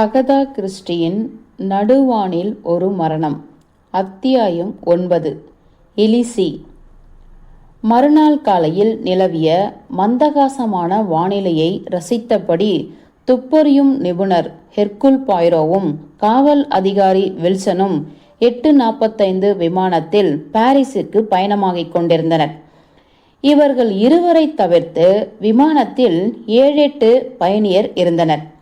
Agatha கிறிஸ்டியின் நடுவானில் ஒரு மரணம். அத்தியாயம் ஒன்பது. எலிசி. மறுநாள் காலையில் நிலவிய மந்தகாசமான வானிலையை ரசித்தபடி துப்பறியும் நிபுணர் ஹெர்குல் பாய்ரோவும் காவல் அதிகாரி வில்சனும் எட்டு நாற்பத்தைந்து விமானத்தில் பாரிஸுக்கு பயணமாகிக் கொண்டிருந்தனர். இவர்கள் இருவரை தவிர்த்து விமானத்தில் ஏழெட்டு பயணியர் இருந்தனர்.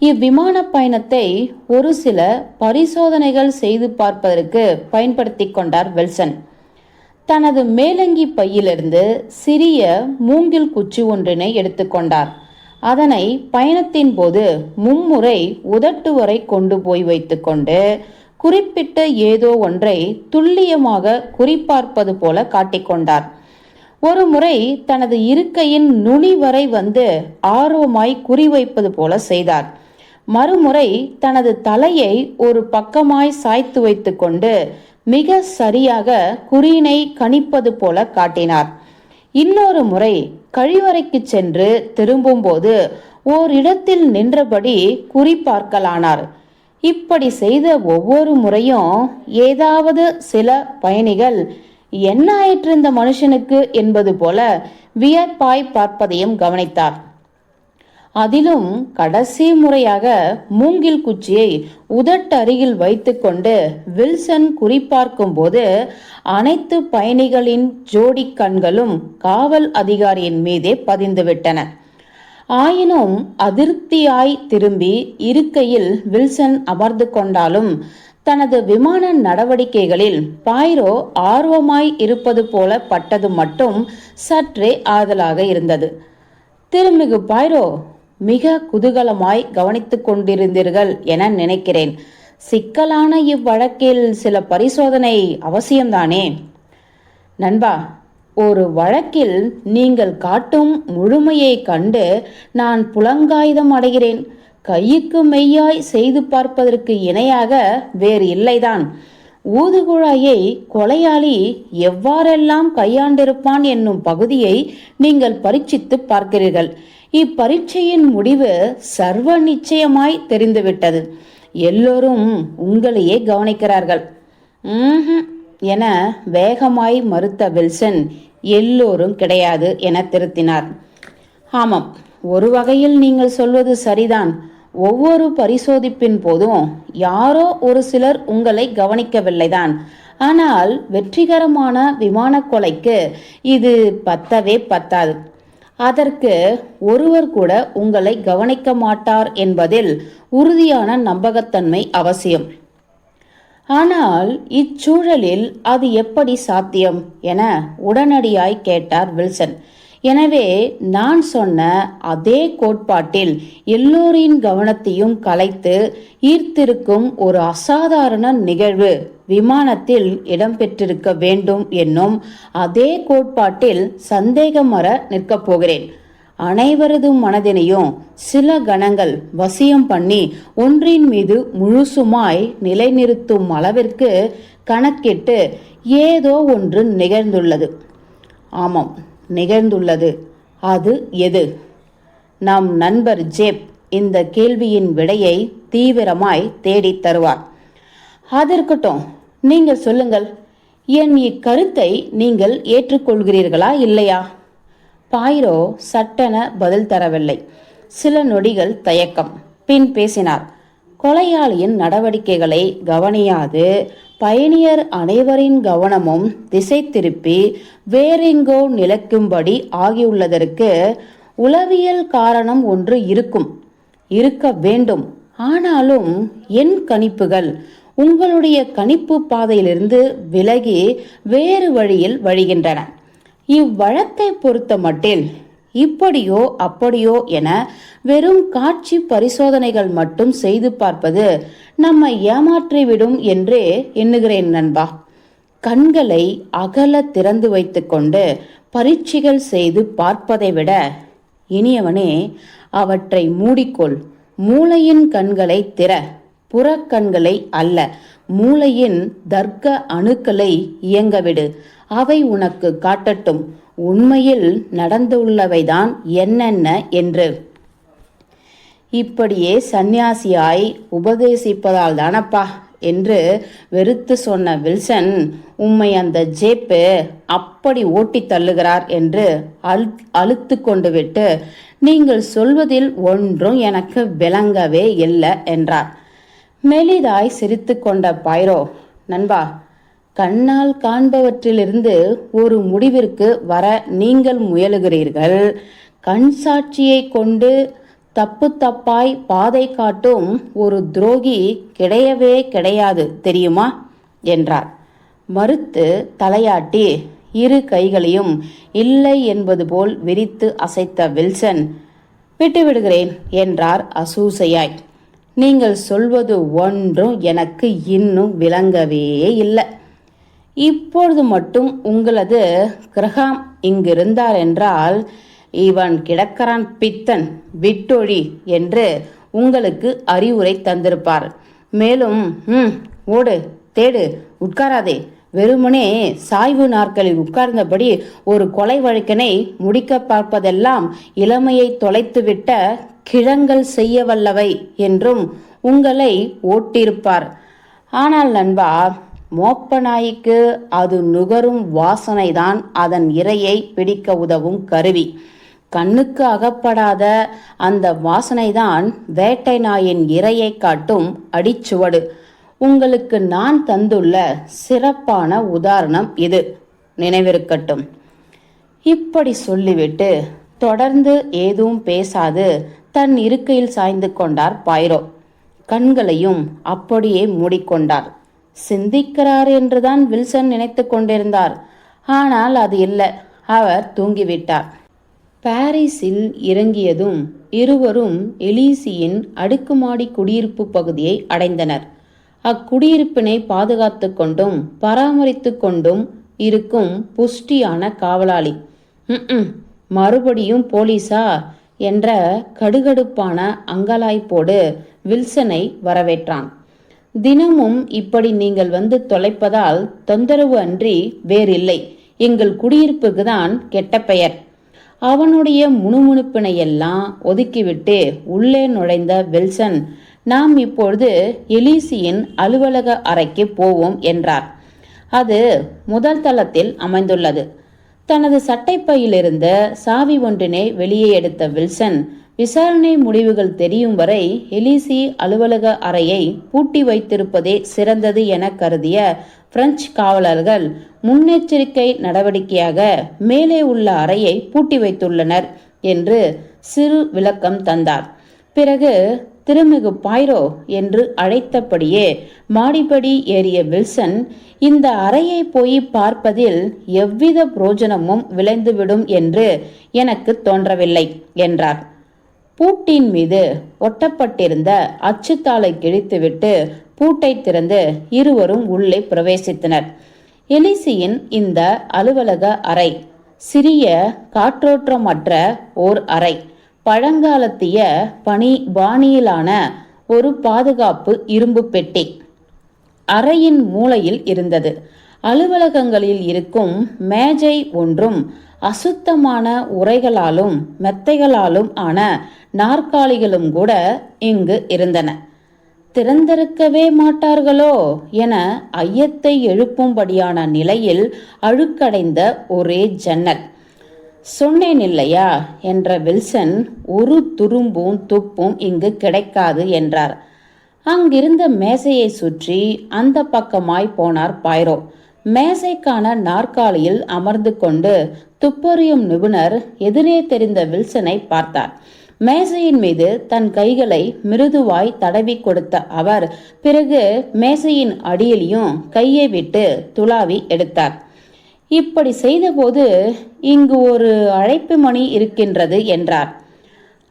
இவ்விமான பயணத்தை ஒரு சில பரிசோதனைகள் செய்து பார்ப்பதற்கு பயன்படுத்தி கொண்டார் வெல்சன். தனது மேலங்கி பையிலிருந்து சிறிய மூங்கில் குச்சி ஒன்றினை எடுத்துக்கொண்டார் அதனை பயணத்தின் போது மும்முறை உதட்டு வரை கொண்டு போய் வைத்துக்கொண்டு குறிப்பிட்ட ஏதோ ஒன்றை துல்லியமாக குறிப்பார்ப்பது போல காட்டிக்கொண்டார் ஒரு முறை தனது இருக்கையின் நுனி வரை வந்து ஆர்வமாய் குறிவைப்பது போல செய்தார். மறுமுறை தனது தலையை ஒரு பக்கமாய் சாய்த்து வைத்துக்கொண்டு மிக சரியாக குறியினை கணிப்பது போல காட்டினார். இன்னொரு முறை கழிவறைக்கு சென்று திரும்பும்போது ஓரிடத்தில் நின்றபடி குறிப்பார்க்கலானார் இப்படி செய்த ஒவ்வொரு முறையும் ஏதாவது சில பயணிகள் என்ன ஆயிற்று இந்த மனுஷனுக்கு? என்பது போல வியப்பாய் பார்ப்பதையும் கவனித்தார். அதிலும் கடைசி முறையாக மூங்கில் குச்சியை உதட்டருகில் வைத்துக்கொண்டு வில்சன் குறிப்பார்க்கும்போது அனைத்து பயணிகளின் ஜோடி கண்களும் காவல் அதிகாரியின் மீதே பதிந்துவிட்டன. ஆயினும் அதிருப்தியாய் திரும்பி இருக்கையில் வில்சன் அமர்ந்து கொண்டாலும் தனது விமான நடவடிக்கைகளில் பாய்ரோ ஆர்வமாய் இருப்பது போல பட்டது மட்டும் சற்றே ஆதலாக இருந்தது. திருமிகு பாய்ரோ! மிக குதூகலமாய் கவனித்துக் கொண்டிருந்தீர்கள் என நினைக்கிறேன். சிக்கலான இவ்வழக்கில் சில பரிசோதனை அவசியம்தானே? நண்பா ஒரு வழக்கில் நீங்கள் காட்டும் முழுமையை கண்டு நான் புலங்காயுதம் அடைகிறேன். கையுக்கு மெய்யாய் செய்து பார்ப்பதற்கு இணையாக வேறு இல்லைதான். ஊதுகுழாயை கொலையாளி எவ்வாறெல்லாம் கையாண்டிருப்பான் என்னும் பகுதியை நீங்கள் பரீட்சித்து பார்க்கிறீர்கள். இப்பரீட்சையின் முடிவு சர்வ நிச்சயமாய் தெரிந்துவிட்டது. எல்லோரும் உங்களையே கவனிக்கிறார்கள். "ம்ஹும்" என வேகமாய் மறுத்த வில்சன் எல்லோரும் கிடையாது என திருத்தினார். ஆமாம் ஒரு வகையில் நீங்கள் சொல்வது சரிதான். ஒவ்வொரு பரிசோதிப்பின் போதும் யாரோ ஒரு சிலர் உங்களை கவனிக்கவில்லைதான். ஆனால் வெற்றிகரமான விமான கொலைக்கு இது பத்தவே பத்தாது. அதற்கு ஒருவர் கூட உங்களை கவனிக்க மாட்டார் என்பதில் உறுதியான நம்பகத்தன்மை அவசியம். ஆனால் இச்சூழலில் அது எப்படி சாத்தியம் என உடனடியாய் கேட்டார் வில்சன். எனவே நான் சொன்ன அதே கோட்பாட்டில் எல்லோரின் கவனத்தையும் கலைத்து ஈர்த்திருக்கும் ஒரு அசாதாரண நிகழ்வு விமானத்தில் இடம்பெற்றிருக்க வேண்டும் என்னும் அதே கோட்பாட்டில் சந்தேகமற நிற்கப் போகிறேன். அனைவரது மனதினையும் சில கணங்கள் வசியம் பண்ணி ஒன்றின் மீது முழுசுமாய் நிலைநிறுத்தும் அளவிற்கு கணக்கிட்டு ஏதோ ஒன்று நிகழ்ந்துள்ளது. ஆமாம் நிகழ்ந்துள்ளது. அது எது? நம் நண்பர் ஜேப் இந்த கேள்வியின் விடையை தீவிரமாய் தேடித் தருவார். அதற்கட்டும் நீங்கள் சொல்லுங்கள் என் இக்கருத்தை நீங்கள் ஏற்றுக்கொள்கிறீர்களா இல்லையா? பாயிரோ சட்டென பதில் தரவில்லை. சில நொடிகள் தயக்கம். பின் பேசினார் கொலையாளியின் நடவடிக்கைகளை கவனியாது. பயணியர் அனைவரின் கவனமும் திசை திருப்பி வேறெங்கோ நிலைக்கும்படி ஆகியுள்ளதற்கு உளவியல் காரணம் ஒன்று இருக்கும். இருக்க வேண்டும். ஆனாலும் என் கணிப்புகள் உங்களுடைய கணிப்பு பாதையிலிருந்து விலகி வேறு வழியில் வழிகின்றன. இவ்வழக்கை பொறுத்த மட்டில் இப்படியோ அப்படியோ என வெறும் காட்சி பரிசோதனைகள் மட்டும் செய்து பார்ப்பது நம்மை ஏமாற்றிவிடும் என்றே எண்ணுகிறேன் நண்பா. கண்களை அகல திறந்து வைத்துக்கொண்டு பரீட்சைகள் செய்து பார்ப்பதை விட இனியவனே அவற்றை மூடிக்கொள். மூளையின் கண்களை திற. புறக்கண்களை அல்ல மூளையின் தர்க்க அணுக்களை இயங்கவிடு அவை உனக்கு காட்டட்டும். உண்மையில் நடந்துள்ளவைதான் என்னென்ன என்று. இப்படியே சந்நியாசியாய் உபதேசிப்பதால் தானப்பா என்று வெறுத்து சொன்ன வில்சன் உம்மை அந்த ஜேப்பு அப்படி ஓட்டி தள்ளுகிறார் என்று அழு அழுத்து கொண்டு விட்டு நீங்கள் சொல்வதில் ஒன்றும் எனக்கு விளங்கவே இல்லை என்றார். மெலிதாய் சிரித்து கொண்ட பைரோ நண்பா கண்ணால் காண்பவற்றிலிருந்து ஒரு முடிவிற்கு வர நீங்கள் முயலுகிறீர்கள். கண் சாட்சியை கொண்டு தப்பு தப்பாய் பாதை காட்டும் ஒரு துரோகி கிடையவே கிடையாது தெரியுமா? என்றார். மறுத்து தலையாட்டி இரு கைகளையும் இல்லை என்பது போல் விரித்து அசைத்த வில்சன் விட்டுவிடுகிறேன் என்றார் அசூசையாய். நீங்கள் சொல்வது ஒன்றும் எனக்கு இன்னும் விளங்கவே இல்லை. இப்பொழுது மட்டும் உங்களது கிரகம் இங்கிருந்தார் என்றால் இவன் கிடக்கிறான் பித்தன் விட்டொழி என்று உங்களுக்கு அறிவுரை தந்திருப்பார். மேலும் ம் ஓடு தேடு உட்காராதே. வெறுமனே சாய்வு நாற்களில் உட்கார்ந்தபடி ஒரு கொலை வழக்கினை முடிக்க பார்ப்பதெல்லாம் இளமையை தொலைத்துவிட்ட கிழங்கள் செய்ய வல்லவை என்றும் உங்களை ஓட்டியிருப்பார். ஆனால் நண்பா மோப்ப நாய்க்கு அது நுகரும் வாசனைதான் அதன் இரையை பிடிக்க உதவும் கருவி. கண்ணுக்கு அகப்படாத அந்த வாசனைதான் வேட்டை நாயின் இரையை காட்டும் அடிச்சுவடு. உங்களுக்கு நான் தந்துள்ள சிறப்பான உதாரணம் இது. நினைவிருக்கட்டும். இப்படி சொல்லிவிட்டு தொடர்ந்து ஏதும் பேசாது தன் இருக்கையில் சாய்ந்து கொண்டார் பைரோ கண்களையும் அப்படியே மூடிக்கொண்டார். சிந்திக்கிறார் என்றுதான் வில்சன் நினைத்து கொண்டிருந்தார். ஆனால் அது இல்லை. அவர் தூங்கிவிட்டார். பாரிஸில் இறங்கியதும் இருவரும் எலீசியின் அடுக்குமாடி குடியிருப்பு பகுதியை அடைந்தனர். அக்குடியிருப்பினை பாதுகாத்து கொண்டும் பராமரித்து கொண்டும் இருக்கும் புஷ்டியான காவலாளி. மறுபடியும் போலீஸா? என்ற கடுகடுப்பான அங்கலாய்ப்போடு வில்சனை வரவேற்றான். தினமும் இப்படி நீங்கள் வந்து தொலைப்பதால் தொந்தரவு அன்றி வேறில்லை. எங்கள் குடியிருப்புக்கு தான் கெட்ட பெயர். அவனுடைய முணுமுணுப்பினை எல்லாம் ஒதுக்கிவிட்டு உள்ளே நுழைந்த வில்சன் நாம் இப்பொழுது எலிசியின் அலுவலக அறைக்கு போவோம் என்றார். அது முதல் தளத்தில் அமைந்துள்ளது. தனது சட்டைப்பையிலிருந்த சாவி ஒன்றினை வெளியே எடுத்த வில்சன் விசாரணை முடிவுகள் தெரியும் வரை எலிசி அலுவலக அறையை பூட்டி வைத்திருப்பதே சிறந்தது என கருதிய பிரெஞ்சு காவலர்கள் முன்னெச்சரிக்கை நடவடிக்கையாக மேலே உள்ள அறையை பூட்டி வைத்துள்ளனர் என்று சிறு விளக்கம் தந்தார். பிறகு திருமிகு பாய்ரோ என்று அழைத்தபடியே மாடிப்படி ஏறிய வில்சன் இந்த அறையை போய் பார்ப்பதில் எவ்வித புரோஜனமும் விளைந்துவிடும் என்று எனக்கு தோன்றவில்லை என்றார். பூட்டின் மீது ஒட்டப்பட்டிருந்த அச்சுத்தாளை கிழித்துவிட்டு பூட்டை திறந்து இருவரும் உள்ளே பிரவேசித்தனர். எலிசியின் இந்த அலுவலக அறை சிறிய காற்றோற்றமற்ற ஓர் அறை. பழங்காலத்திய பனி பாணியிலான ஒரு பாதுகாப்பு இரும்பு பெட்டி. அறையின் மூலையில் இருந்தது. அலுவலகங்களில் இருக்கும் மேஜை ஒன்றும் அசுத்தமான உரைகளாலும் மெத்தைகளாலும் ஆன நாற்காலிகளும் கூட இங்கு இருந்தன. திறந்திருக்கவே மாட்டார்களோ என ஐயத்தை எழுப்பும்படியான நிலையில் அழுக்கடைந்த ஒரே ஜன்னல். சொன்னேன் இல்லையா என்ற வில்சன் ஒரு துரும்பும் துப்பும் இங்கு கிடைக்காது என்றார். அங்கிருந்த மேசையை சுற்றி அந்த பக்கமாய் போனார் பாய்ரோ. மேசைக்கான நாற்காலியில் அமர்ந்து கொண்டு துப்பறியும் நிபுணர் எதிரே தெரிந்த வில்சனை பார்த்தார். மேசையின் மீது தன் கைகளை மிருதுவாய் தடவி கொடுத்த அவர் பிறகு மேசையின் அடியிலையும் கையை விட்டு துளாவி எடுத்தார். இப்படி செய்தபோது இங்கு ஒரு அழைப்பு மணி இருக்கின்றது என்றார்.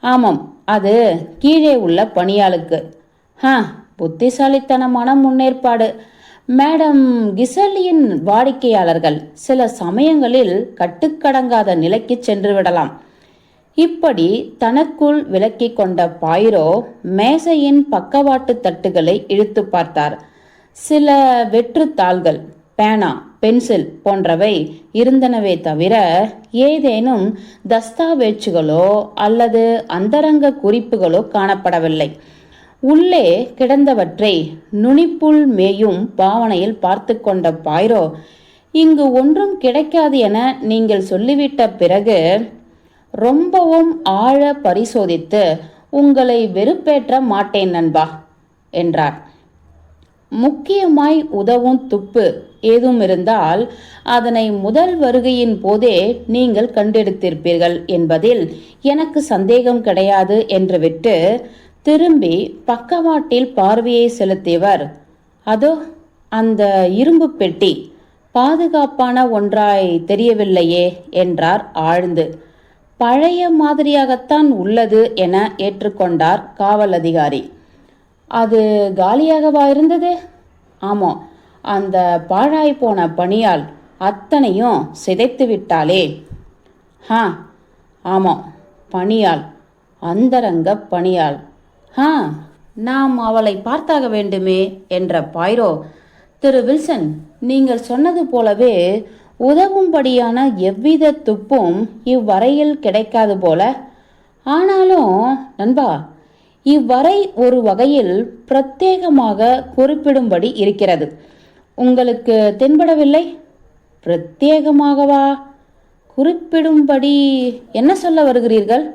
ஆமாம் அது கீழே உள்ள பணியாளுக்கு. ஹ புத்திசாலித்தனமான முன்னேற்பாடு. மேடம் கிசலியின் வாடிக்கையாளர்கள் சில சமயங்களில் கட்டுக்கடங்காத நிலைக்கு சென்று விடலாம். இப்படி தனக்குள் விலக்கிக் கொண்ட பாயிரோ மேசையின் பக்கவாட்டு தட்டுகளை இழுத்து பார்த்தார். சில வெற்றுத்தாள்கள் பேனா பென்சில் போன்றவை இருந்தனவே தவிர ஏதேனும் தஸ்தாவேஜுகளோ அல்லது அந்தரங்க குறிப்புகளோ காணப்படவில்லை. உள்ளே கிடந்தவற்றை நுனிப்புள் மேயும் பாவனையில் பார்த்து கொண்ட பாய்ரோ இங்கு ஒன்றும் கிடைக்காது என நீங்கள் சொல்லிவிட்ட பிறகு ரொம்பவும் ஆழ பரிசோதித்து உங்களை வெறுப்பேற்ற மாட்டேன் நண்பா என்றார். முக்கியமாய் உதவும் துப்பு ஏதும் இருந்தால் அதனை முதல் வருகையின் போதே நீங்கள் கண்டெடுத்திருப்பீர்கள் என்பதில் எனக்கு சந்தேகம் கிடையாது என்று விட்டு திரும்பி பக்கவாட்டில் பார்வையை செலுத்தியவர். அதோ அந்த இரும்பு பெட்டி பாதுகாப்பான ஒன்றாய் தெரியவில்லையே என்றார் ஆழ்ந்து. பழைய மாதிரியாகத்தான் உள்ளது என ஏற்றுக்கொண்டார் காவல் அதிகாரி. அது காலியாகவா இருந்தது? ஆமாம் அந்த பாழாய் போன பணியால் அத்தனையும் சிதைத்து விட்டாளே. ஹா ஆமாம் பணியால் அந்தரங்க பணியால். ஆ நாம் அவளை பார்த்தாக வேண்டுமே என்ற பாய்ரோ திரு வில்சன் நீங்கள் சொன்னது போலவே உதவும்படியான எவ்வித துப்பும் இவ்வரையில் கிடைக்காது போல. ஆனாலும் நண்பா இவ்வரை ஒரு வகையில் பிரத்யேகமாக குறிப்பிடும்படி இருக்கிறது. உங்களுக்கு தென்படவில்லை? பிரத்யேகமாகவா? குறிப்பிடும்படி என்ன சொல்ல வருகிறீர்கள்?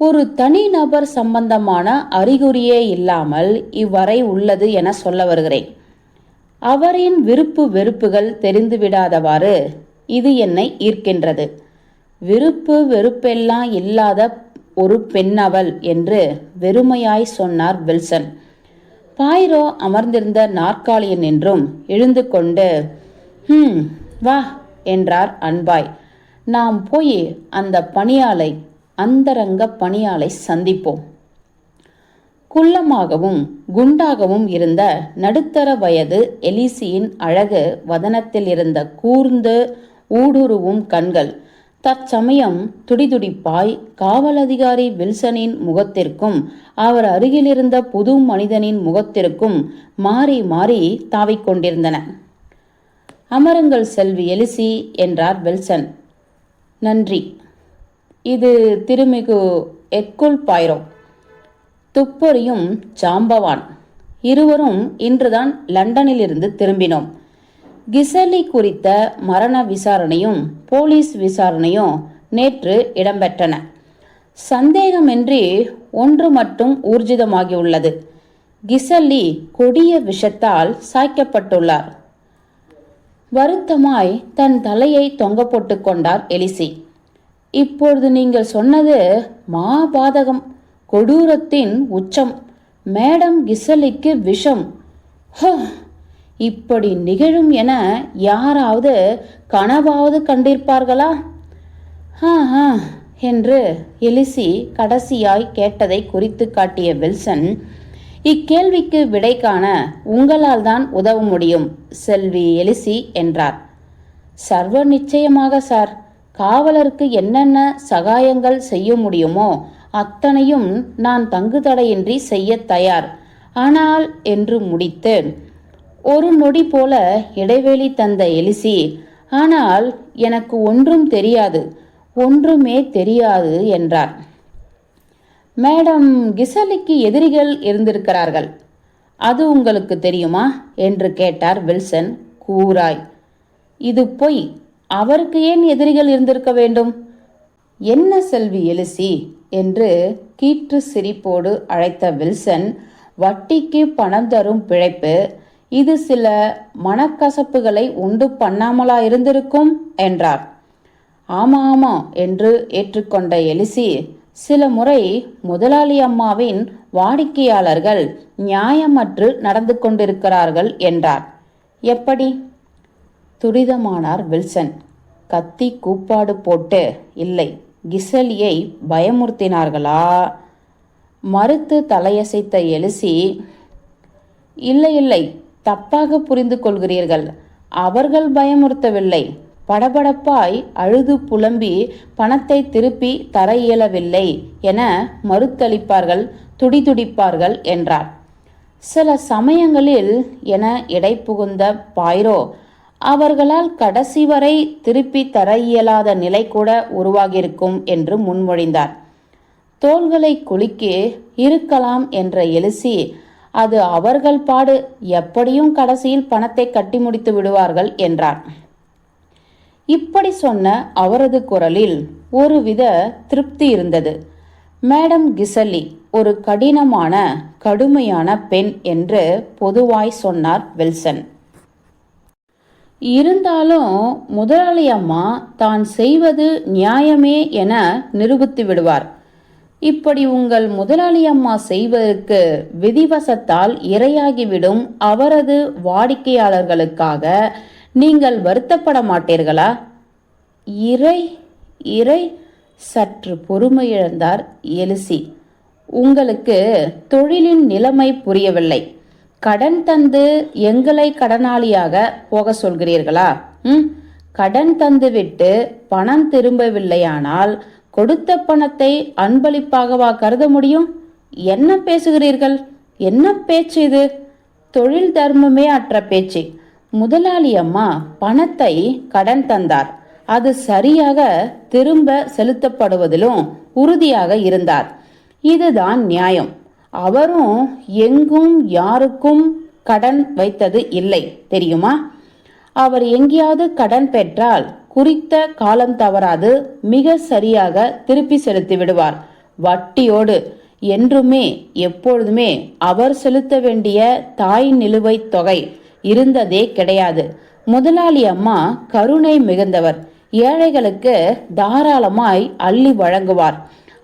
ஒரு தனிநபர் சம்பந்தமான அறிகுறியே இல்லாமல் இவ்வரை உள்ளது என சொல்ல வருகிறேன். அவரின் விருப்பு வெறுப்புகள் தெரிந்துவிடாதவாறு இது என்னை ஈர்க்கின்றது. விருப்பு வெறுப்பெல்லாம் இல்லாத ஒரு பெண்ணவள் என்று வெறுமையாய் சொன்னார் வில்சன். பாயிரோ அமர்ந்திருந்த நாற்காலியில் நின்றும் எழுந்து கொண்டு ஹம் வா என்றார் அன்பாய். நாம் போய் அந்த பணியாளை அந்தரங்க பணியாளை சந்திப்போம். குள்ளமாகவும் குண்டாகவும் இருந்த நடுத்தர வயது எலிசியின் அழகு வதனத்தில் இருந்த கூர்ந்து ஊடுருவும் கண்கள் தற்சமயம் துடிதுடிப்பாய் காவல் அதிகாரி வில்சனின் முகத்திற்கும் அவர் அருகிலிருந்த புது மனிதனின் முகத்திற்கும் மாறி மாறி தாவிக் கொண்டிருந்தன. அமருங்கள் செல்வி எலிசி என்றார் வில்சன். நன்றி. இது திருமிகு எக்குல் பாய்ரோ துப்பறியும் ஜாம்பவான் இருவரும் இன்றுதான் லண்டனிலிருந்து திரும்பினோம். கிசலி குறித்த மரண விசாரணையும் போலீஸ் விசாரணையும் நேற்று இடம்பெற்றன. சந்தேகமின்றி ஒன்று மட்டும் ஊர்ஜிதமாகியுள்ளது. கிசல்லி கொடிய விஷத்தால் சாய்க்கப்பட்டுள்ளார். வருத்தமாய் தன் தலையை தொங்க போட்டுக் கொண்டார் எலிசி. இப்பொழுது நீங்கள் சொன்னது மாபாதகம் கொடூரத்தின் உச்சம் மேடம் கிசலிக்கு விஷம். ஹோ இப்படி நிகழும் என யாராவது கனவாவது கண்டிருப்பார்களா? ஹா ஹா என்று எலிசி கடைசியாய் கேட்டதை குறித்து காட்டிய வில்சன் இக்கேள்விக்கு விடை காண உங்களால் தான் உதவ முடியும் செல்வி எலிசி என்றார். சர்வ நிச்சயமாக சார். காவலருக்கு என்னென்ன சகாயங்கள் செய்ய முடியுமோ அத்தனையும் நான் தங்குதடையின்றி செய்ய தயார். ஆனால் என்று முடித்து ஒரு நொடி போல இடைவெளி தந்த எலிசி ஆனால் எனக்கு ஒன்றும் தெரியாது ஒன்றுமே தெரியாது என்றார். மேடம் கிசலிக்கு எதிரிகள் இருந்திருக்கிறார்கள். அது உங்களுக்கு தெரியுமா? என்று கேட்டார் வில்சன் கூராய். இது பொய். அவருக்கு ஏன் எதிரிகள் இருந்திருக்க வேண்டும்? என்ன செல்வி எலிசி என்று கீற்று சிரிப்போடு அழைத்த வில்சன் வட்டிக்கு பணம் தரும் பிழைப்பு இது சில மனக்கசப்புகளை உண்டு பண்ணாமலா இருந்திருக்கும்? என்றார். ஆமா ஆமா என்று ஏற்றுக்கொண்ட எலிசி சில முறை முதலாளி அம்மாவின் வாடிக்கையாளர்கள் நியாயமற்று நடந்து கொண்டிருக்கிறார்கள் என்றார். எப்படி? துரிதமானார் வில்சன். கத்தி கூப்பாடு போட்டு இல்லை கிசலியை பயமுறுத்தினார்களா? மறுத்து தலையசைத்த எலிசி இல்லை இல்லை தப்பாக புரிந்து கொள்கிறீர்கள். அவர்கள் பயமுறுத்தவில்லை. படபடப்பாய் அழுது புலம்பி பணத்தை திருப்பி தர இயலவில்லை என மறுத்தளிப்பார்கள் துடிதுடிப்பார்கள் என்றார். சில சமயங்களில் என இடை புகுந்த பாய்ரோ அவர்களால் கடைசி வரை திருப்பி தர இயலாத நிலை கூட உருவாகியிருக்கும் என்று முன்மொழிந்தார். தோள்களை குலுக்கி இருக்கலாம் என்ற எழுசி அது அவர்கள் பாடு எப்படியும் கடைசியில் பணத்தை கட்டி முடித்து விடுவார்கள் என்றார். இப்படி சொன்ன அவரது குரலில் ஒருவித திருப்தி இருந்தது. மேடம் கிசல்லி ஒரு கடினமான கடுமையான பெண் என்று பொதுவாய் சொன்னார் வில்சன். இருந்தாலும் முதலாளி அம்மா தான் செய்வது நியாயமே என நிரூபித்து விடுவார். இப்படி உங்கள் முதலாளி அம்மா செய்வதற்கு விதிவசத்தால் இரையாகிவிடும் அவரது வாடிக்கையாளர்களுக்காக நீங்கள் வருத்தப்பட மாட்டீர்களா? இறை இறை சற்று பொறுமையிழந்தார் எலிசி. உங்களுக்கு தொழிலின் நிலைமை புரியவில்லை. கடன் தந்து எங்களை கடனாளியாக போக சொல்கிறீர்களா? ம். கடன் தந்துவிட்டு பணம் திரும்பவில்லையானால் கொடுத்த பணத்தை அன்பளிப்பாகவா கருத முடியும்? என்ன பேசுகிறீர்கள்? என்ன பேச்சு இது? தொழில் தர்மமே அற்ற பேச்சு. முதலாளி அம்மா பணத்தை கடன் தந்தார். அது சரியாக திரும்ப செலுத்தப்படுவதிலும் உறுதியாக இருந்தார். இதுதான் நியாயம். அவரும் எங்கும் யாருக்கும் கடன் வைத்தது இல்லை தெரியுமா? அவர் எங்கேயாவது கடன் பெற்றால் குறித்த காலம் தவறாது மிக சரியாக திருப்பி செலுத்தி விடுவார். வட்டியோடு என்றுமே எப்பொழுதுமே அவர் செலுத்த வேண்டிய தாய் நிலுவைத் தொகை இருந்ததே கிடையாது. முதலாளி அம்மா கருணை மிகுந்தவர். ஏழைகளுக்கு தாராளமாய் அள்ளி வழங்குவார்.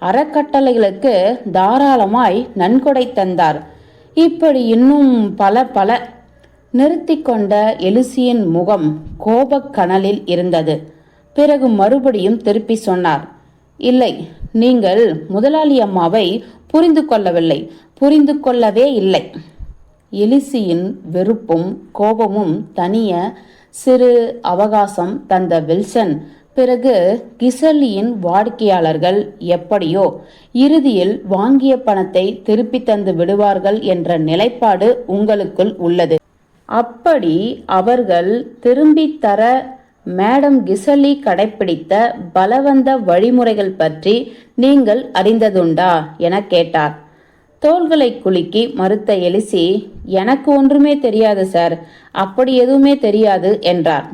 அறக்கட்டளைகளுக்கு தாராளமாய் நன்கொடை தந்தார். இப்படி இன்னும் பல பல நிறுத்தி கொண்ட எலிசியின் முகம் கோபக்கனலில் இருந்தது. பிறகு மறுபடியும் திருப்பி சொன்னார் இல்லை நீங்கள் முதலாளி அம்மாவை புரிந்து கொள்ளவில்லை புரிந்து கொள்ளவே இல்லை. எலிசியின் வெறுப்பும் கோபமும் தனிய சிறு அவகாசம் தந்த வில்சன் பிறகு கிசல்லியின் வாடிக்கையாளர்கள் எப்படியோ இறுதியில் வாங்கிய பணத்தை திருப்பி தந்து விடுவார்கள் என்ற நிலைப்பாடு உங்களுக்குள் உள்ளது. அப்படி அவர்கள் திரும்பி தர மேடம் கிசலி கடைப்பிடித்த பலவந்த வழிமுறைகள் பற்றி நீங்கள் அறிந்ததுண்டா என கேட்டார். தோள்களை குலுக்கி மறுத்த எலிசி எனக்கு ஒன்றுமே தெரியாது சார் அப்படி எதுவுமே தெரியாது என்றார்.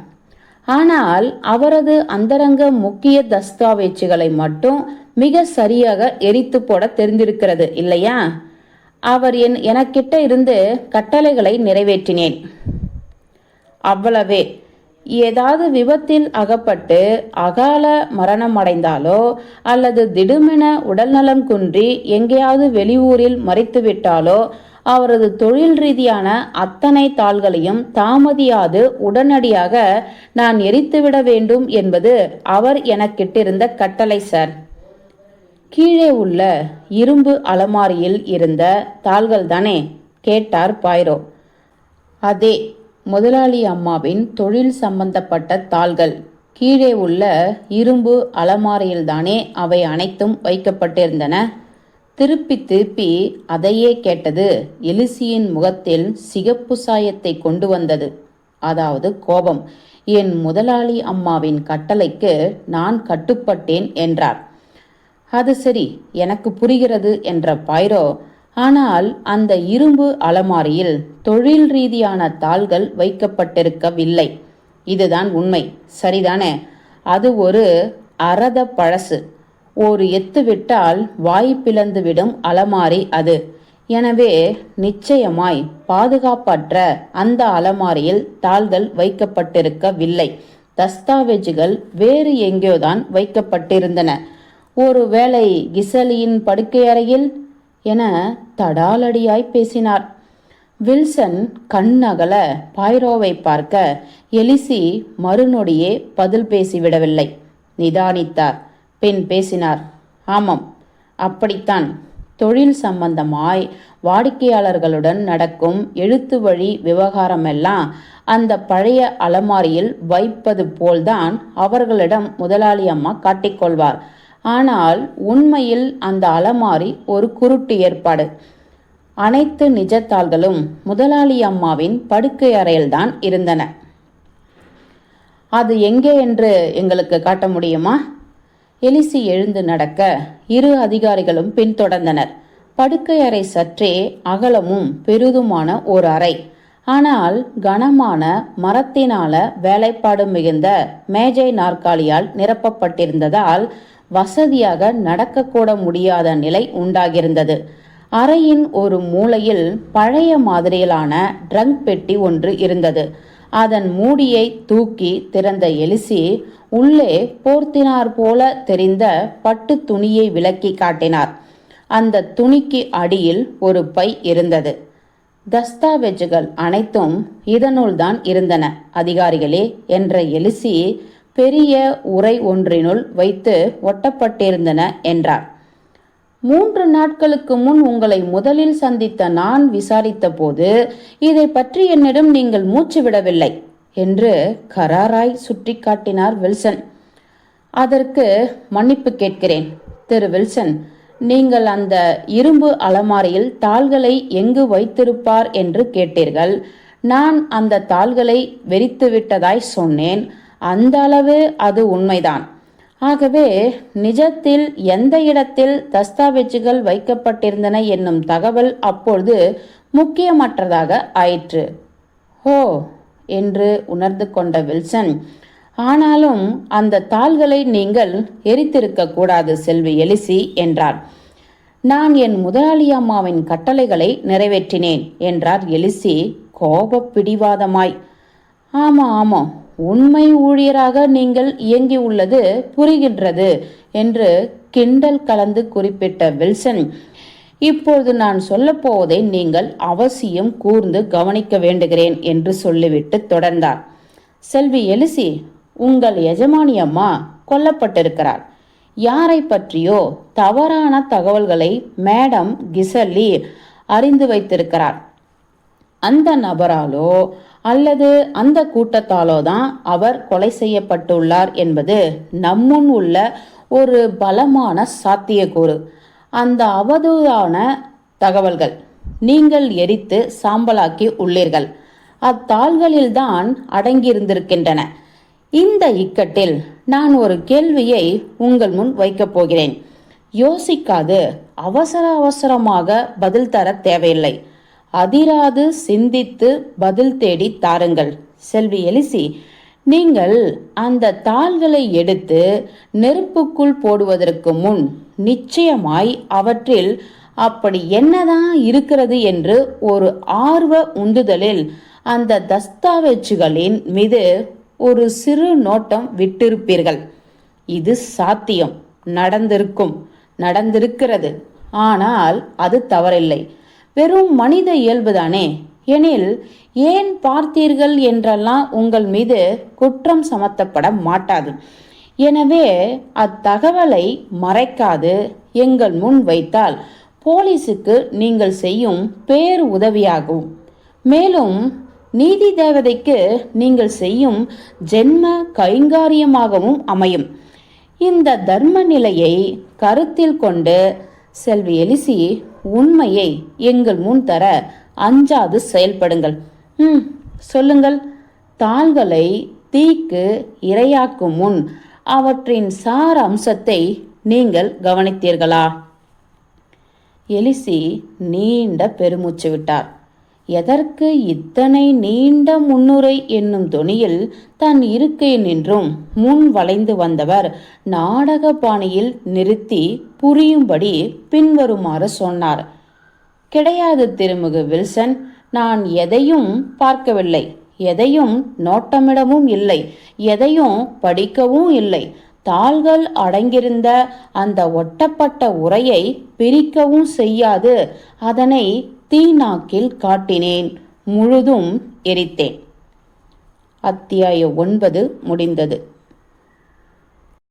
ஆனால் அவரது அந்தரங்க முக்கிய தஸ்தாவேஜுகளை மட்டும் மிக சரியாக எரித்து போட தெரிந்திருக்கிறது இல்லையா? அவர் என் எனக்கிட்ட இருந்து கட்டளைகளை நிறைவேற்றினேன். அவ்வளவே. ஏதாவது விபத்தில் அகப்பட்டு அகால மரணம் அடைந்தாலோ அல்லது திடுமென உடல்நலம் குன்றி எங்கேயாவது வெளியூரில் மறைத்துவிட்டாலோ அவரது தொழில் ரீதியான அத்தனை தாள்களையும் தாமதியாது உடனடியாக நான் எரித்துவிட வேண்டும் என்பது அவர் எனக்கிட்டிருந்த கட்டளை சார். கீழே உள்ள இரும்பு அலமாரியில் இருந்த தாள்கள் தானே? கேட்டார் பாய்ரோ. அதே முதலாளி அம்மாவின் தொழில் சம்பந்தப்பட்ட தாள்கள். கீழே உள்ள இரும்பு அலமாரியில்தானே அவை அனைத்தும் வைக்கப்பட்டிருந்தன? திருப்பி திருப்பி அதையே கேட்டது எலிசியின் முகத்தில் சிகப்பு சாயத்தை கொண்டு வந்தது. அதாவது கோபம். என் முதலாளி அம்மாவின் கட்டளைக்கு நான் கட்டுப்பட்டேன் என்றார். அது சரி எனக்கு புரிகிறது என்ற பாய்ரோ ஆனால் அந்த இரும்பு அலமாரியில் தொழில் ரீதியான தாள்கள் வைக்கப்பட்டிருக்கவில்லை. இதுதான் உண்மை. சரிதானே? அது ஒரு அரத பழசு. ஒரு எத்து விட்டால் வாய் பிளந்துவிடும் அலமாரி அது. எனவே நிச்சயமாய் பாதுகாப்பற்ற அந்த அலமாரியில் தாள்கள் வைக்கப்பட்டிருக்கவில்லை. தஸ்தாவேஜுகள் வேறு எங்கேயோதான் வைக்கப்பட்டிருந்தன. ஒருவேளை கிசலியின் படுக்கை அறையில்? என தடாலடியாய் பேசினார். வில்சன் கண்ணகல பாய்ரோவை பார்க்க எலிசி மறுநொடியே பதில் பேசிவிடவில்லை. நிதானித்தார். பெண் பேசினார். ஆமாம் அப்படித்தான். தொழில் சம்பந்தமாய் வாடிக்கையாளர்களுடன் நடக்கும் எழுத்து வழி விவகாரமெல்லாம் அந்த பழைய அலமாரியில் வைப்பது போல்தான் அவர்களிடம் முதலாளி அம்மா காட்டிக்கொள்வார் ஆனால் உண்மையில் அந்த அலமாரி ஒரு குருட்டு ஏற்பாடு. அனைத்து நிஜத்தாள்களும் முதலாளி அம்மாவின் படுக்கை அறையில்தான் இருந்தன. அது எங்கே என்று எங்களுக்கு காட்ட முடியுமா? எலிசி எழுந்து நடக்க இரு அதிகாரிகளும் பின்தொடர்ந்தனர். படுக்கை அறை சற்றே அகலமும் பெரிதுமான ஒரு அறை. ஆனால் கனமான மரத்தினால வேலைப்பாடு மிகுந்த மேஜை நாற்காலியால் நிரப்பப்பட்டிருந்ததால் வசதியாக நடக்கக்கூட முடியாத நிலை உண்டாகியிருந்தது. அறையின் ஒரு மூலையில் பழைய மாதிரியிலான ட்ரங்க் பெட்டி ஒன்று இருந்தது. அதன் மூடியை தூக்கி திறந்த எலிசி உள்ளே போர்த்தினார் போல தெரிந்த பட்டு துணியை விலக்கி காட்டினார். அந்த துணிக்கு அடியில் ஒரு பை இருந்தது. தஸ்தாவேஜுகள் அனைத்தும் இதனுள் தான் இருந்தன. அதிகாரிகளே என்ற எலிசி பெரிய உரை ஒன்றினுள் வைத்து ஒட்டப்பட்டிருந்தன என்றார். மூன்று நாட்களுக்கு முன் உங்களை முதலில் சந்தித்த நான் விசாரித்த போது இதை பற்றி என்னிடம் நீங்கள் மூச்சு விடவில்லை. என்று கராராய் சுட்டிக்காட்டினார் வில்சன். அதற்கு மன்னிப்பு கேட்கிறேன் திரு வில்சன். நீங்கள் அந்த இரும்பு அலமாரியில் தாள்களை எங்கு வைத்திருப்பார் என்று கேட்டீர்கள். நான் அந்த தாள்களை வெறித்து விட்டதாய் சொன்னேன். அந்த அளவு அது உண்மைதான். ஆகவே நிஜத்தில் எந்த இடத்தில் தஸ்தாவேஜுகள் வைக்கப்பட்டிருந்தன என்னும் தகவல் அப்பொழுது முக்கியமற்றதாக ஆயிற்று. ஹோ என்று உணர்ந்து கொண்ட வில்சன் ஆனாலும் அந்த தாள்களை நீங்கள் எரித்திருக்க கூடாது செல்வி எலிசி என்றார். நான் என் முதலாளி அம்மாவின் கட்டளைகளை நிறைவேற்றினேன் என்றார் எலிசி கோப பிடிவாதமாய் ஆமா ஆமா உண்மை ஊழியராக நீங்கள் இயங்கி உள்ளது புரிகின்றது என்று கிண்டல் கலந்து குறிப்பிட்ட வில்சன் இப்பொழுது நான் சொல்லப்போவதை நீங்கள் அவசியம் கூர்ந்து கவனிக்க வேண்டுகிறேன் என்று சொல்லிவிட்டு தொடர்ந்தார். செல்வி எலிசி உங்கள் எஜமானி அம்மா கொல்லப்பட்டிருக்கிறார். யாரை பற்றியோ தவறான தகவல்களை மேடம் கிசல்லி அறிந்து வைத்திருக்கிறார். அந்த நபராலோ அல்லது அந்த கூட்டத்தாலோ தான் அவர் கொலை செய்யப்பட்டுள்ளார் என்பது நம்முன் உள்ள ஒரு பலமான சாத்தியக்கூறு. அந்த அவதூறான தகவல்கள் நீங்கள் எரித்து சாம்பலாக்கி உள்ளீர்கள். அத்தாள்களில்தான் அடங்கியிருந்திருக்கின்றன. இந்த இக்கட்டில் நான் ஒரு கேள்வியை உங்கள் முன் வைக்கப் போகிறேன். யோசிக்காது அவசர அவசரமாக பதில் தர தேவையில்லை. அதிராது சிந்தித்து பதில் தேடி தாருங்கள். செல்வி எலிசி நீங்கள் அந்த தாள்களை எடுத்து நெருப்புக்குள் போடுவதற்கு முன் நிச்சயமாய் அவற்றில் அப்படி என்னதான் இருக்கிறது என்று ஒரு ஆர்வ உந்துதலில் அந்த தஸ்தாவேஜுகளின் மீது ஒரு சிறு நோட்டம் விட்டிருப்பீர்கள். இது சாத்தியம். நடந்திருக்கும். நடந்திருக்கிறது. ஆனால் அது தவறில்லை. வெறும் மனித இயல்புதானே எனில் ஏன் பார்த்தீர்கள் என்றெல்லாம் உங்கள் மீது குற்றம் சமத்தப்பட மாட்டாது. எனவே அத்தகவலை மறைக்காது எங்கள் முன் வைத்தால் போலீஸுக்கு நீங்கள் செய்யும் பேர் உதவியாகும். மேலும் நீதி தேவதைக்கு நீங்கள் செய்யும் ஜென்ம கைங்காரியமாகவும் அமையும். இந்த தர்ம நிலையை கருத்தில் கொண்டு செல்வி எலிசி உண்மையை எங்கள் முன் தர அஞ்சாது செயல்படுங்கள். ம் சொல்லுங்கள். தாள்களை தீக்கு இரையாக்கும் முன் அவற்றின் சார அம்சத்தை நீங்கள் கவனித்தீர்களா? எலிசி நீண்ட பெருமூச்சு விட்டார். எதற்கு இத்தனை நீண்ட முன்னுரை என்னும் தொனியில் தன் இருக்கை நின்றும் முன் வளைந்து வந்தவர் நாடக பாணியில் நிறுத்தி புரியும்படி பின்வருமாறு சொன்னார். கிடையாது திருமுகு வில்சன் நான் எதையும் பார்க்கவில்லை. எதையும் நோட்டமிடவும் இல்லை எதையும் படிக்கவும் இல்லை. தாள்கள் அடங்கியிருந்த அந்த ஒட்டப்பட்ட உரையை பிரிக்கவும் செய்யாது. அதனை தீநாக்கில் காட்டினேன் முழுதும் எரித்தேன். அத்தியாய ஒன்பது முடிந்தது.